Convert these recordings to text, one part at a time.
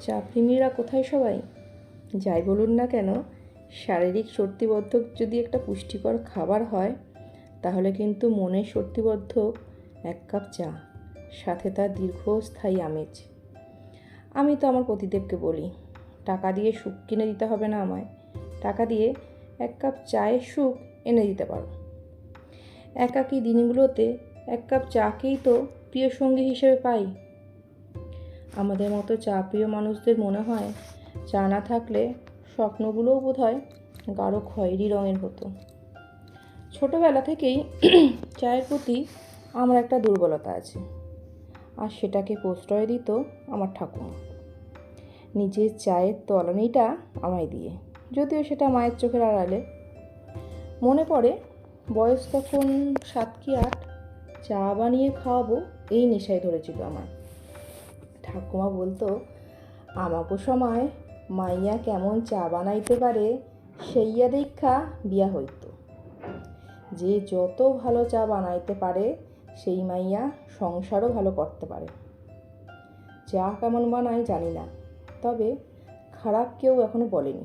চা প্রেমীরা কোথায় সবাই? যাই বলুন না কেন, শারীরিক শক্তিবর্ধক যদি একটা পুষ্টিকর খাবার হয়, তাহলে কিন্তু মনের শক্তিবর্ধক এক কাপ চা, সাথে তার দীর্ঘস্থায়ী আমেজ। আমি তো আমার পতিদেবকে বলি, টাকা দিয়ে সুখ কিনে দিতে হবে না আমায়। টাকা দিয়ে এক কাপ চায়ের সুখ এনে দিতে পারো। একাকী দিনগুলোতে এক কাপ চাকেই তো প্রিয় সঙ্গী হিসেবে পাই। আমাদের মতো চা প্রিয় মানুষদের মনে হয় চা না থাকলে স্বপ্নগুলোও বোধ হয় গাঢ় খয়েরি রঙের হতো। ছোটোবেলা থেকেই চায়ের প্রতি আমার একটা দুর্বলতা আছে, আর সেটাকে প্রশ্রয় দিত আমার ঠাকুমা। নিজের চায়ের তলানিটা আমায় দিয়ে, যদিও সেটা মায়ের চোখের আড়ালে। মনে পড়ে, বয়স তখন সাত কি আট, চা বানিয়ে খাওয়াবো এই নেশায় ধরেছিল আমার ঠাকুমা বলতো আমাকে সময় মাইয়া কেমন চা বানাইতে পারে, সেইয়া দীক্ষা বিয়া হইতো। যে যত ভালো চা বানাইতে পারে, সেই মাইয়া সংসারও ভালো করতে পারে। চা কেমন বানায় জানি না, তবে খারাপ কেউ এখনও বলেনি।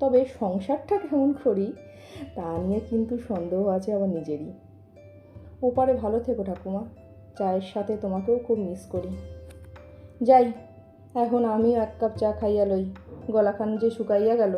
তবে সংসারটা কেমন করি, তা নিয়ে কিন্তু সন্দেহ আছে আমার নিজেরই। ওপারে ভালো থেকো ঠাকুমা, চায়ের সাথে তোমাকেও খুব মিস করি। যাই এখন আমিও এক কাপ চা খাইয়া লই। গলাখান যে শুকাইয়া গেল।